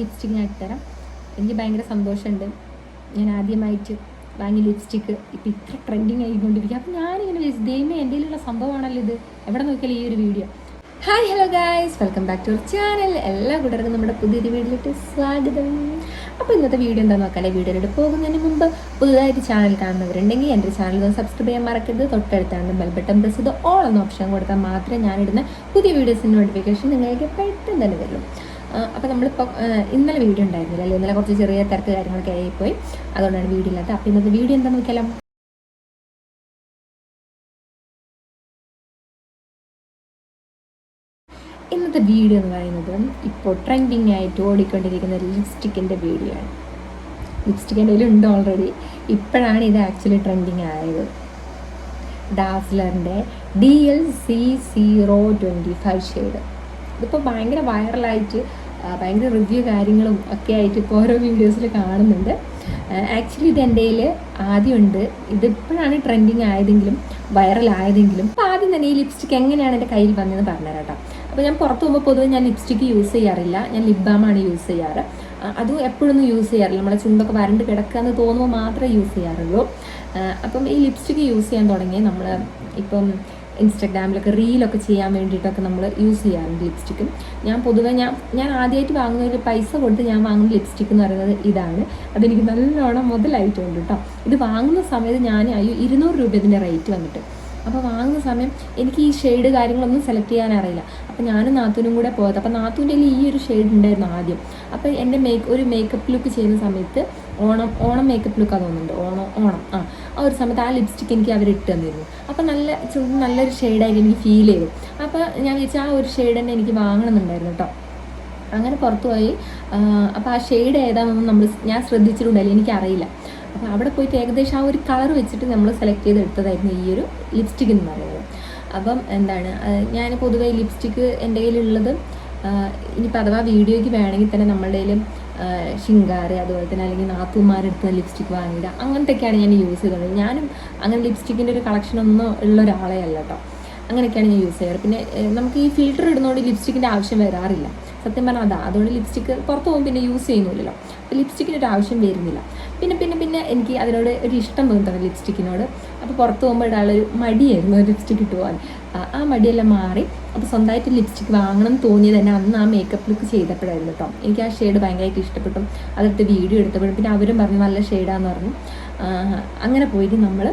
Lipstick ഞാൻ ഇട്ടുതരാം. എനിക്ക് ഭയങ്കര സന്തോഷമുണ്ട്. ഞാൻ ആദ്യമായിട്ട് വാങ്ങിയ ലിപ്സ്റ്റിക്ക് ഇപ്പം ഇത്ര ട്രെൻഡിങ് ആയിക്കൊണ്ടിരിക്കുക. അപ്പം ഞാനിങ്ങനെ വിചാരിച്ചു ദൈവമേ എന്റെ കയ്യിലുള്ള സംഭവമാണല്ലോ ഇത്. എവിടെ നോക്കിയാലും ഈ ഒരു video hi hello guys welcome back to our channel എല്ലാ കൂട്ടർക്കും നമ്മുടെ പുതിയൊരു വീഡിയോയിലേക്ക് സ്വാഗതം. അപ്പോൾ ഇന്നത്തെ വീഡിയോ എന്താ നോക്കാല്ലേ വീഡിയോയിലോട്ട് പോകുന്നതിന് മുമ്പ് പുതുതായിട്ട് ചാനൽ കാണുന്നവരുണ്ടെങ്കിൽ എന്റെ ചാനൽ ഒന്ന് സബ്സ്ക്രൈബ് ചെയ്യാൻ മറക്കരുത്. തൊട്ടടുത്താണ് ബെൽ ബട്ടൺ പ്രസ് ചെയ്ത് ഓൾ എന്ന ഓപ്ഷൻ കൊടുത്താൽ മാത്രമേ ഞാനിടുന്ന പുതിയ വീഡിയോസിന്റെ നോട്ടിഫിക്കേഷൻ നിങ്ങൾക്ക് പെട്ടെന്ന് തന്നെ വരുള്ളൂ അപ്പോൾ നമ്മളിപ്പോൾ ഇന്നലെ വീഡിയോ ഉണ്ടായിരുന്നില്ല അല്ലേ? ഇന്നലെ കുറച്ച് ചെറിയ തിരക്ക് കാര്യങ്ങളൊക്കെ ആയിപ്പോയി. അതുകൊണ്ടാണ് വീഡിയോ ഇല്ലാത്തത്. അപ്പോൾ ഇന്നത്തെ വീഡിയോ എന്താ നോക്കിയാലോ ഇന്നത്തെ വീഡിയോ എന്ന് പറയുന്നത് ഇപ്പോൾ ട്രെൻഡിങ് ആയിട്ട് ഓടിക്കൊണ്ടിരിക്കുന്ന ലിപ്സ്റ്റിക്കിന്റെ വീഡിയോ ആണ്. ലിപ്സ്റ്റിക് എന്റെ ഉണ്ട് ഓൾറെഡി ഇപ്പോഴാണ് ഇത് ആക്ച്വലി ട്രെൻഡിങ് ആയത്. ഡാസ്ലറിന്റെ D L C zero twenty five shade ഇതിപ്പോൾ ഭയങ്കര വൈറലായിട്ട് ഭയങ്കര റിവ്യൂ കാര്യങ്ങളും ഒക്കെ ആയിട്ട് ഇപ്പോൾ ഓരോ വീഡിയോസിൽ കാണുന്നുണ്ട്. ആക്ച്വലി ഇത് എന്റെ കയ്യിൽ ആദ്യമുണ്ട്. ഇതിപ്പോഴാണ് ട്രെൻഡിങ് ആയതെങ്കിലും വൈറലായതെങ്കിലും അപ്പോൾ ആദ്യം തന്നെ ഈ ലിപ്സ്റ്റിക് എങ്ങനെയാണ് എന്റെ കയ്യിൽ വന്നതെന്ന് പറഞ്ഞുതരാം കേട്ടോ അപ്പോൾ ഞാൻ പുറത്ത് പോകുമ്പോൾ പൊതുവെ ഞാൻ ലിപ്സ്റ്റിക്ക് യൂസ് ചെയ്യാറില്ല. ഞാൻ ലിപ് ബാമാണ് യൂസ് ചെയ്യാറ്. അതും എപ്പോഴൊന്നും യൂസ് ചെയ്യാറില്ല. നമ്മളെ ചുണ്ടൊക്കെ വരണ്ട് കിടക്കുക എന്ന് തോന്നുമ്പോൾ മാത്രമേ യൂസ് ചെയ്യാറുള്ളൂ. അപ്പം ഈ ലിപ്സ്റ്റിക്ക് യൂസ് ചെയ്യാൻ തുടങ്ങി നമ്മൾ ഇപ്പം ഇൻസ്റ്റഗ്രാമിലൊക്കെ റീലൊക്കെ ചെയ്യാൻ വേണ്ടിയിട്ടൊക്കെ നമ്മൾ യൂസ് ചെയ്യാറുണ്ട് ലിപ്സ്റ്റിക്കും ഞാൻ പൊതുവേ ഞാൻ ഞാൻ ആദ്യമായിട്ട് വാങ്ങുന്ന ഒരു പൈസ കൊടുത്ത് ഞാൻ വാങ്ങുന്ന ലിപ്സ്റ്റിക് എന്ന് പറയുന്നത് ഇതാണ്. അതെനിക്ക് നല്ലോണം മുതലായിട്ടുണ്ട് കേട്ടോ ഇത് വാങ്ങുന്ന സമയത്ത് ഞാൻ അയ്യോ ഇരുന്നൂറ് രൂപ ഇതിന്റെ റേറ്റ് വന്നിട്ട്. അപ്പോൾ വാങ്ങുന്ന സമയം എനിക്ക് ഈ ഷെയ്ഡ് കാര്യങ്ങളൊന്നും സെലക്ട് ചെയ്യാൻ അറിയില്ല. അപ്പോൾ ഞാനും നാത്തൂനും കൂടെ പോയത്. അപ്പോൾ നാത്തൂന്റെ ഈ ഒരു ഷെയ്ഡ് ഉണ്ടായിരുന്നു ആദ്യം. അപ്പോൾ എന്റെ മേക്ക് ഒരു മേക്കപ്പ് ലുക്ക് ചെയ്യുന്ന സമയത്ത് ഓണം ഓണം മേക്കപ്പ് ലുക്ക് തോന്നുന്നുണ്ട്. ഓണം ഓണം. ആ ആ ഒരു സമയത്ത് ആ ലിപ്സ്റ്റിക്ക് എനിക്ക് അവർ ഇട്ട് തന്നിരുന്നു. അപ്പോൾ നല്ല ചുണ്ട് നല്ലൊരു ഷെയ്ഡായിട്ട് എനിക്ക് ഫീൽ ചെയ്തു. അപ്പോൾ ഞാൻ വിചാരിച്ചു ആ ഒരു ഷെയ്ഡ് തന്നെ എനിക്ക് വാങ്ങണമെന്നുണ്ടായിരുന്നു കേട്ടോ അങ്ങനെ പുറത്തു പോയി. അപ്പോൾ ആ ഷെയ്ഡ് ഏതാണെന്നൊന്നും നമ്മൾ ഞാൻ ശ്രദ്ധിച്ചിട്ടുണ്ടല്ലോ എനിക്കറിയില്ല. അപ്പോൾ അവിടെ പോയിട്ട് ഏകദേശം ആ ഒരു കളർ വെച്ചിട്ട് നമ്മൾ സെലക്ട് ചെയ്തെടുത്തതായിരുന്നു ഈ ഒരു ലിപ്സ്റ്റിക് എന്ന് പറയുന്നത്. അപ്പം എന്താണ് ഞാൻ പൊതുവെ ലിപ്സ്റ്റിക്ക് എന്റെ കയ്യിലുള്ളത് ഇനിയിപ്പോൾ അഥവാ വീഡിയോയ്ക്ക് വേണമെങ്കിൽ തന്നെ നമ്മളുടെ കയ്യിൽ അതുപോലെ തന്നെ അല്ലെങ്കിൽ നാത്തുമാരെടുത്ത് ലിപ്സ്റ്റിക് വാങ്ങിയിടുക അങ്ങനത്തെയൊക്കെയാണ് ഞാൻ യൂസ് ചെയ്തത്. ഞാനും അങ്ങനെ ലിപ്സ്റ്റിക്കിന്റെ ഒരു കളക്ഷൻ ഒന്നും ഉള്ള ഒരാളെ അല്ല കേട്ടോ അങ്ങനെയൊക്കെയാണ് ഞാൻ യൂസ് ചെയ്യാറ്. പിന്നെ നമുക്ക് ഈ ഫിൽറ്റർ ഇടുന്നതുകൊണ്ട് ലിപ്സ്റ്റിക്കിന്റെ ആവശ്യം വരാറില്ല. സത്യം പറഞ്ഞാൽ അതാ അതുകൊണ്ട് ലിപ്സ്റ്റിക്ക് പുറത്ത് പോകുമ്പോൾ പിന്നെ യൂസ് ചെയ്യുന്നില്ലല്ലോ. അപ്പോൾ ലിപ്സ്റ്റിക്കിന്റെ ഒരു ആവശ്യം വരുന്നില്ല. പിന്നെ പിന്നെ പിന്നെ എനിക്ക് അതിനോട് ഒരു ഇഷ്ടം തോന്നുന്നത് ലിപ്സ്റ്റിക്കിനോട്. അപ്പോൾ പുറത്ത് പോകുമ്പോൾ ഇടാനുള്ളൊരു മടിയായിരുന്നു ലിപ്സ്റ്റിക് ഇട്ട് പോകാൻ ആ മടിയെല്ലാം മാറി. അപ്പോൾ സ്വന്തമായിട്ട് ലിപ്സ്റ്റിക് വാങ്ങണം തോന്നിയത് തന്നെ അന്ന് ആ മേക്കപ്പ് ലുക്ക് ചെയ്തപ്പോഴായിരുന്നു കേട്ടോ. എനിക്ക് ആ ഷെയ്ഡ് ഭയങ്കരമായിട്ട് ഇഷ്ടപ്പെട്ടു. അതെടുത്ത് വീഡിയോ എടുത്തപ്പോഴും പിന്നെ അവരും പറഞ്ഞു നല്ല ഷെയ്ഡാന്ന് പറഞ്ഞു. അങ്ങനെ പോയിട്ട് നമ്മൾ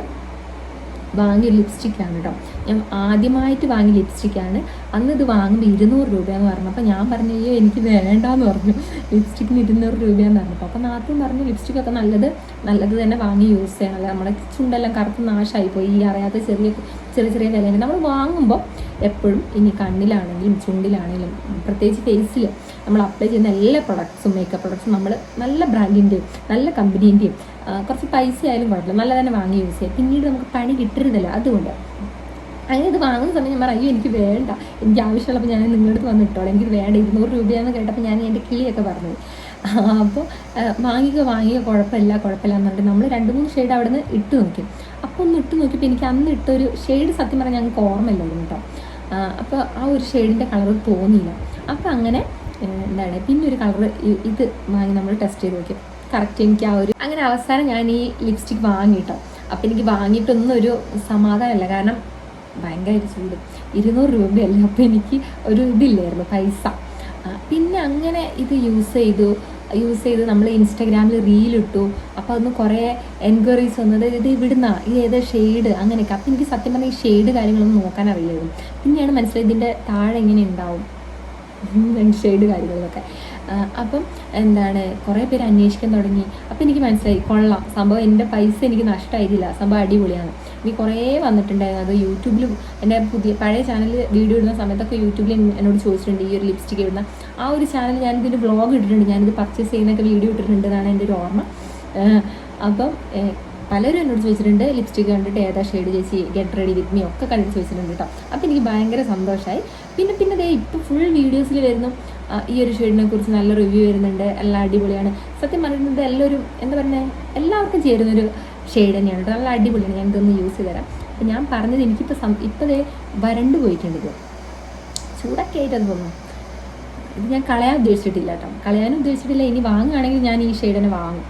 വാങ്ങിയ ലിപ്സ്റ്റിക്കാണ് കേട്ടോ ഞാൻ ആദ്യമായിട്ട് വാങ്ങിയ ലിപ്സ്റ്റിക്കാണ് അന്ന് ഇത് വാങ്ങുമ്പോൾ ഇരുന്നൂറ് രൂപയെന്ന് പറഞ്ഞപ്പോൾ ഞാൻ പറഞ്ഞു അയ്യോ എനിക്ക് വേണ്ടാന്ന് പറഞ്ഞു. ലിപ്സ്റ്റിക്കിന് ഇരുന്നൂറ് രൂപയെന്ന് പറഞ്ഞപ്പോൾ അപ്പോൾ നാത്തും പറഞ്ഞു ലിപ്സ്റ്റിക്കൊക്കെ നല്ലത് നല്ലത് തന്നെ വാങ്ങി യൂസ് ചെയ്യണം. അല്ല നമ്മുടെ ചുണ്ടെല്ലാം കറുത്ത് നാശമായി പോയി ഈ അറിയാത്ത ചെറിയ ചെറിയ ചെറിയ വിലയുണ്ട്. നമ്മൾ വാങ്ങുമ്പോൾ എപ്പോഴും ഇനി കണ്ണിലാണെങ്കിലും ചുണ്ടിലാണെങ്കിലും പ്രത്യേകിച്ച് ഫേസിൽ നമ്മൾ അപ്ലൈ ചെയ്യുന്ന എല്ലാ പ്രൊഡക്ട്സും മേക്കപ്പ് പ്രൊഡക്ട്സും നമ്മൾ നല്ല ബ്രാൻഡിന്റെയും നല്ല കമ്പനീന്റെയും കുറച്ച് പൈസ ആയാലും കുഴപ്പമില്ല. നല്ല തന്നെ വാങ്ങി യൂസ് ചെയ്യാം. പിന്നീട് നമുക്ക് പണി കിട്ടരുതല്ലോ അതുകൊണ്ട്. അങ്ങനെ ഇത് വാങ്ങുന്ന സമയം ഞാൻ പറയും എനിക്ക് വേണ്ട. എനിക്ക് ആവശ്യമുള്ളപ്പോൾ ഞാൻ നിങ്ങളുടെ അടുത്ത് വന്ന് ഇട്ടോളാം. എനിക്ക് വേണ്ട. ഇരുന്നൂറ് രൂപയാണെന്ന് കേട്ടപ്പോൾ ഞാൻ എന്റെ കിളിയൊക്കെ പറഞ്ഞത് അപ്പോൾ വാങ്ങിക്കുക വാങ്ങിയ കുഴപ്പമില്ല കുഴപ്പമില്ല എന്ന് പറഞ്ഞിട്ട് നമ്മൾ രണ്ട് മൂന്ന് ഷെയ്ഡ് അവിടെ നിന്ന് ഇട്ട് നോക്കി. അപ്പോൾ ഒന്ന് ഇട്ട് നോക്കിയപ്പോൾ എനിക്ക് അന്ന് ഇട്ടൊരു ഷെയ്ഡ് സത്യം പറഞ്ഞാൽ ഞങ്ങൾക്ക് ഓർമ്മയില്ലായിരുന്നു കേട്ടോ. അപ്പോൾ ആ ഒരു ഷെയ്ഡിന്റെ കളർ തോന്നിയില്ല. അപ്പോൾ അങ്ങനെ എന്താണ് പിന്നെ ഒരു കളർ ഇത് വാങ്ങി നമ്മൾ ടെസ്റ്റ് ചെയ്ത് നോക്കി. കറക്റ്റ് എനിക്ക് ആ ഒരു അങ്ങനെ അവസാനം ഞാൻ ഈ ലിപ്സ്റ്റിക് വാങ്ങിട്ടോ. അപ്പം എനിക്ക് വാങ്ങിയിട്ടൊന്നും ഒരു സമാധാനമല്ല കാരണം ഭയങ്കരമായിട്ട് ചൂട്. ഇരുന്നൂറ് രൂപയല്ല? അപ്പോൾ എനിക്ക് ഒരു ഇതില്ലായിരുന്നു പൈസ. പിന്നെ അങ്ങനെ ഇത് യൂസ് ചെയ്തു. യൂസ് ചെയ്ത് നമ്മൾ ഇൻസ്റ്റാഗ്രാമിൽ റീലിട്ടു അപ്പോൾ അതൊന്ന് കുറേ എൻക്വയറീസ് വന്നത് ഇത് ഇവിടുന്ന ഇത് ഏതാ ഷെയ്ഡ് അങ്ങനെയൊക്കെ. അപ്പോൾ എനിക്ക് സത്യം പറഞ്ഞാൽ ഈ ഷെയ്ഡ് കാര്യങ്ങളൊന്നും നോക്കാൻ അറിയില്ലായിരുന്നു. പിന്നെയാണ് മനസ്സിലായത് ഇതിന്റെ താഴെ എങ്ങനെ ഉണ്ടാവും? ഷെയ്ഡ് കാര്യങ്ങളിലൊക്കെ അപ്പം എന്താണ് കുറേ പേര് അന്വേഷിക്കാൻ തുടങ്ങി. അപ്പം എനിക്ക് മനസ്സിലായി കൊള്ളാം സംഭവം എന്റെ പൈസ എനിക്ക് നഷ്ടമായിട്ടില്ല സംഭവം അടിപൊളിയാണ്. എനിക്ക് കുറേ വന്നിട്ടുണ്ടായിരുന്നു അത് യൂട്യൂബിലും എന്റെ പുതിയ പഴയ ചാനൽ വീഡിയോ ഇടുന്ന സമയത്തൊക്കെ യൂട്യൂബിൽ എന്നോട് ചോദിച്ചിട്ടുണ്ട് ഈ ഒരു ലിപ്സ്റ്റിക് ഇടുന്ന. ആ ഒരു ചാനൽ ഞാൻ ഇതിന്റെ വ്ളോഗ് ഇട്ടിട്ടുണ്ട് ഞാനിത് പർച്ചേസ് ചെയ്യുന്നൊക്കെ വീഡിയോ ഇട്ടിട്ടുണ്ട് എന്നാണ് എന്റെ ഒരു ഓർമ്മ. അപ്പം പലരും എന്നോട് ചോദിച്ചിട്ടുണ്ട് ലിപ്സ്റ്റിക് കണ്ടിട്ട് ഏതാ ഷെയ്ഡ് ചേച്ചി? ഗെറ്റ് റെഡി വിത്ത് മീ ഒക്കെ കണ്ടിട്ട് ചോദിച്ചിട്ടുണ്ട് കേട്ടോ അപ്പോൾ എനിക്ക് ഭയങ്കര സന്തോഷമായി പിന്നെ പിന്നെ ദേ ഇപ്പോൾ ഫുൾ വീഡിയോസിൽ വരുന്നു. ഈ ഒരു ഷെയ്ഡിനെ കുറിച്ച് നല്ല റിവ്യൂ വരുന്നുണ്ട്. എല്ലാം അടിപൊളിയാണ്. സത്യം പറയുന്നത് എല്ലാവരും എന്താ പറയുന്നത് എല്ലാവർക്കും ചേരുന്നൊരു ഷെയ്ഡ് തന്നെയാണ് കേട്ടോ നല്ല അടിപൊളിയാണ്. ഞാൻ ഇതൊന്ന് യൂസ് ചെയ്ത് തരാം. അപ്പം ഞാൻ പറഞ്ഞത് എനിക്കിപ്പോൾ സം ഇപ്പോൾ ദേ വരണ്ട് പോയിട്ടുണ്ട് ഇത്. ചൂടൊക്കെ അത് തോന്നുന്നു ഇത് ഞാൻ കളയാൻ ഉദ്ദേശിച്ചിട്ടില്ല കേട്ടോ കളയാനും ഉദ്ദേശിച്ചിട്ടില്ല. ഇനി വാങ്ങുകയാണെങ്കിൽ ഞാൻ ഈ ഷെയ്ഡ് തന്നെ വാങ്ങും.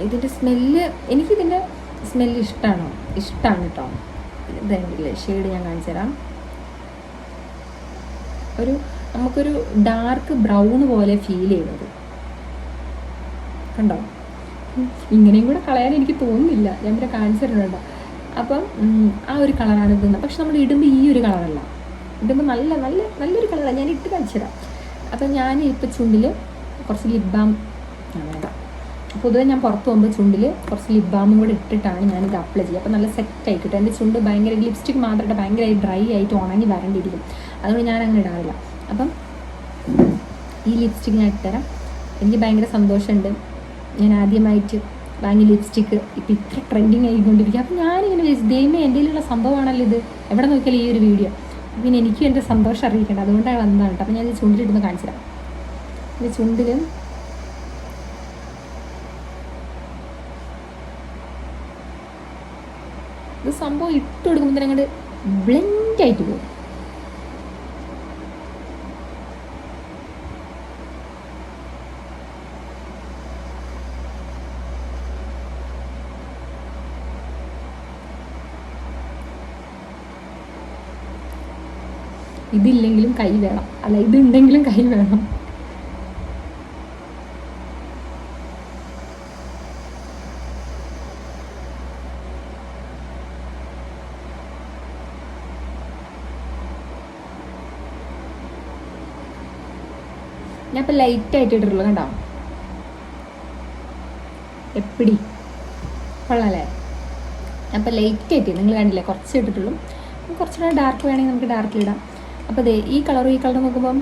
ഇതിന്റെ സ്മെല്ല് എനിക്കിതിന്റെ സ്മെല്ല് ഇഷ്ടമാണോ ഇഷ്ടമാണ് കേട്ടോ. ഇതുണ്ടല്ലേ ഷെയ്ഡ് ഞാൻ കാണിച്ചു തരാം. ഒരു നമുക്കൊരു ഡാർക്ക് ബ്രൗൺ പോലെ ഫീൽ ചെയ്യുന്നത്. കണ്ടോ. ഇങ്ങനെയും കൂടെ കളയാൻ എനിക്ക് തോന്നുന്നില്ല. ഞാൻ പിന്നെ കാണിച്ചു അപ്പം ആ ഒരു കളറാണ് ഇത്. പക്ഷെ നമ്മൾ ഇടുമ്പോൾ ഈ ഒരു കളറല്ല. ഇടുമ്പോൾ നല്ല നല്ല നല്ലൊരു കളറാണ്. ഞാൻ ഇട്ട് കാണിച്ചു തരാം. അപ്പം ഞാൻ ഇപ്പം ചുണ്ടിൽ കുറച്ച് ലിപ് ബാം പൊതുവെ ഞാൻ പുറത്ത് പോകുമ്പോൾ ചുണ്ടിൽ കുറച്ച് ലിപ് ബാമും കൂടെ ഇട്ടിട്ടാണ് ഞാനിത് അപ്ലൈ ചെയ്യുക. അപ്പോൾ നല്ല സെറ്റ് ആയി കിട്ടും എന്റെ ചുണ്ട് ഭയങ്കര ലിപ്സ്റ്റിക് മാത്രമായിട്ട് ഭയങ്കരമായി ഡ്രൈ ആയിട്ട് ഉണങ്ങി വരണ്ടിരിക്കും. അതുകൊണ്ട് ഞാൻ അങ്ങനെ ഇടാറില്ല. അപ്പം ഈ ലിപ്സ്റ്റിക് ഞാൻ ഇട്ടുതരാം. എനിക്ക് ഭയങ്കര സന്തോഷമുണ്ട്. ഞാൻ ആദ്യമായിട്ട് വാങ്ങിയ ലിപ്സ്റ്റിക്ക് ഇപ്പം ഇത്ര ട്രെൻഡിങ് ആയിക്കൊണ്ടിരിക്കുക. അപ്പം ഞാനിങ്ങനെ ദൈവമേ എന്റെ കയ്യിലുള്ള സംഭവമാണല്ലോ ഇത്. എവിടെ നോക്കിയാലും ഈ ഒരു വീഡിയോ പിന്നെ എനിക്കും എന്റെ സന്തോഷം അറിയിക്കേണ്ട. അതുകൊണ്ടാണ് വന്നതാണ് കേട്ടോ. അപ്പം ഞാൻ ഇത് ചുണ്ടിലിടുന്ന കാണിച്ചു തരാം എന്റെ ചുണ്ടിൽ ഇത് സംഭവം ഇട്ട് കൊടുക്കുമ്പോൾ തന്നെ അങ്ങോട്ട് ബ്ലെൻഡ് ആയിട്ട് പോകും. ഇതില്ലെങ്കിലും കൈ വേണം. അല്ല ഇതുണ്ടെങ്കിലും കൈ വേണം. ഞാൻ ലൈറ്റ് ആയിട്ട് ഇട്ടിട്ടുള്ളൂ കണ്ടോ? എപ്പിടി? കൊള്ളാല്ലേ? ഞാൻ ലൈറ്റ് ആയിട്ട് നിങ്ങൾ കണ്ടില്ലേ? കുറച്ച് ഇട്ടിട്ടുള്ളൂ. കുറച്ചുകൂടെ ഡാർക്ക് വേണമെങ്കിൽ നമുക്ക് ഡാർക്കിൽ ഇടാം. അപ്പോൾ അതെ ഈ കളറും ഈ കളറും നോക്കുമ്പം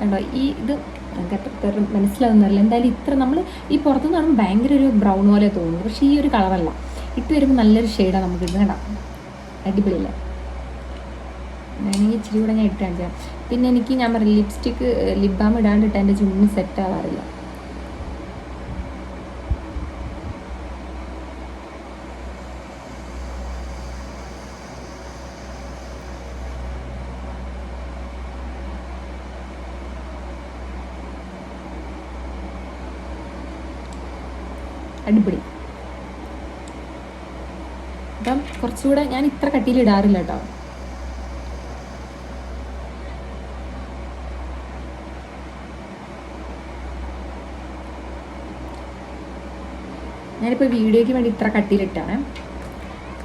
കണ്ടോ ഈ ഇത് നമുക്ക് പേർ മനസ്സിലാവുന്നറിയില്ല. എന്തായാലും ഇത്ര നമ്മൾ ഈ പുറത്തുനിന്ന് കാണുമ്പോൾ ഭയങ്കര ഒരു ബ്രൗൺ പോലെ തോന്നുന്നു. പക്ഷേ ഈ ഒരു കളറല്ല ഇട്ട് വരുമ്പോൾ നല്ലൊരു ഷെയ്ഡാണ് നമുക്ക് ഇത് കണ്ടാം? അടിപൊളിയല്ലേ? വേണമെങ്കിൽ ഇച്ചിരി കൂടെ ഞാൻ ഇട്ട് കാണിച്ചാൽ പിന്നെ എനിക്ക് ഞാൻ പറയും ലിപ്സ്റ്റിക്ക് ലിപ് ബാം ഇടാണ്ടിട്ട് എന്റെ ചുണ്ടിന് സെറ്റ് ആവാറില്ല. അടിപൊളി. അപ്പം കുറച്ചുകൂടെ ഞാൻ ഇത്ര കട്ടിയിൽ ഇടാറില്ല കേട്ടോ. ഞാനിപ്പോൾ വീഡിയോയ്ക്ക് വേണ്ടി ഇത്ര കട്ടിയിലിട്ടാണ്.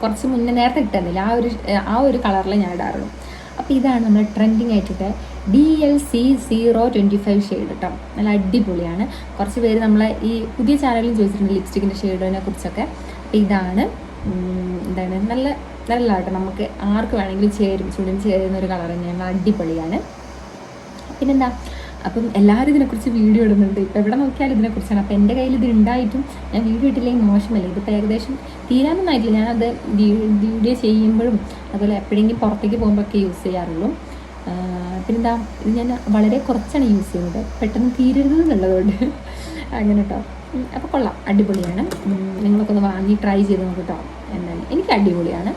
കുറച്ച് മുന്നേ നേരത്തെ ഇട്ടുന്നില്ല ആ ഒരു ആ ഒരു കളറിൽ ഞാൻ ഇടാറുള്ളൂ. അപ്പോൾ ഇതാണ് നമ്മൾ trending ആയിട്ടിട്ട് D L C zero twenty five shade കേട്ടോ നല്ല അടിപൊളിയാണ്. കുറച്ച് പേര് നമ്മളെ ഈ പുതിയ ചാനലിൽ ചോദിച്ചിട്ടുണ്ട് ലിപ്സ്റ്റിക്കിന്റെ ഷെയ്ഡിനെ കുറിച്ചൊക്കെ. അപ്പോൾ ഇതാണ് എന്താണ്? നല്ല നല്ല കേട്ടോ നമുക്ക് ആർക്ക് വേണമെങ്കിലും ചേരും ചുടും ചേരുന്ന ഒരു കളർ തന്നെയാണ്. അടിപൊളിയാണ്. പിന്നെന്താ? അപ്പം എല്ലാവരും ഇതിനെക്കുറിച്ച് വീഡിയോ ഇടുന്നുണ്ട്. ഇപ്പം എവിടെ നോക്കിയാലും ഇതിനെക്കുറിച്ചാണ്. അപ്പം എന്റെ കയ്യിൽ ഇത് ഉണ്ടായിട്ടും ഞാൻ വീഡിയോ ഇട്ടില്ലെങ്കിൽ മോശമല്ല? ഇതിപ്പോൾ ഏകദേശം തീരാനൊന്നായിട്ടില്ല ഞാനത് വീഡിയോ ചെയ്യുമ്പോഴും അതുപോലെ എപ്പോഴെങ്കിലും പുറത്തേക്ക് പോകുമ്പോഴൊക്കെ യൂസ് ചെയ്യാറുള്ളൂ. പിന്നെന്താ ഇത് ഞാൻ വളരെ കുറച്ചാണ് യൂസ് ചെയ്യുന്നത്. പെട്ടെന്ന് തീരരുത് എന്നുള്ളതുകൊണ്ട്. അങ്ങനെ കേട്ടോ അപ്പോൾ കൊള്ളാം. അടിപൊളിയാണ്. നിങ്ങളൊക്കെ ഒന്ന് വാങ്ങി ട്രൈ ചെയ്ത് നോക്ക് കേട്ടോ എന്നാൽ എനിക്ക് അടിപൊളിയാണ്.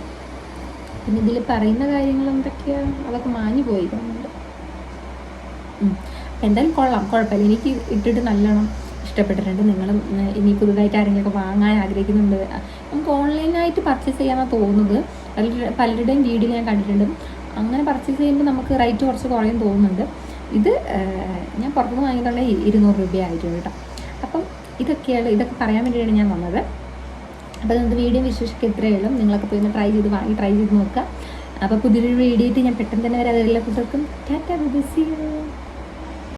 പിന്നെ ഇതിൽ പറയുന്ന കാര്യങ്ങൾ എന്തൊക്കെയാണ് അതൊക്കെ മാഞ്ഞു പോയി തോന്നുന്നുണ്ട്. എന്തായാലും കൊള്ളാം കുഴപ്പമില്ല. എനിക്ക് ഇട്ടിട്ട് നല്ലോണം ഇഷ്ടപ്പെട്ടിട്ടുണ്ട്. നിങ്ങൾ ഇനി പുതുതായിട്ട് ആരെങ്കിലുമൊക്കെ വാങ്ങാൻ ആഗ്രഹിക്കുന്നുണ്ട്. നമുക്ക് ഓൺലൈനായിട്ട് പർച്ചേസ് ചെയ്യാമെന്നാണ് തോന്നുന്നത്. പലരുടെ പലരുടെയും വീഡിയോ ഞാൻ കണ്ടിട്ടുണ്ട്. അങ്ങനെ പർച്ചേസ് ചെയ്യുമ്പോൾ നമുക്ക് റേറ്റ് കുറച്ച് കുറയും തോന്നുന്നുണ്ട്. ഇത് ഞാൻ പുറത്തുനിന്ന് വാങ്ങിയിട്ടുള്ള ഇരുന്നൂറ് രൂപ ആയിട്ടുണ്ട് കേട്ടോ. അപ്പം ഇതൊക്കെയാണ് ഇതൊക്കെ പറയാൻ വേണ്ടിയാണ് ഞാൻ വന്നത്. അപ്പോൾ നിങ്ങൾക്ക് വീഡിയോ വിശേഷിക്ക് ഇത്രയേ നിങ്ങളൊക്കെ പോയി ട്രൈ ചെയ്ത് വാങ്ങി ട്രൈ ചെയ്ത് നോക്കുക. അപ്പോൾ പുതിയൊരു വീഡിയോ ഞാൻ പെട്ടെന്ന് തന്നെ വരാതെ എല്ലാ കൂട്ടർക്കും ടാറ്റ ബിസി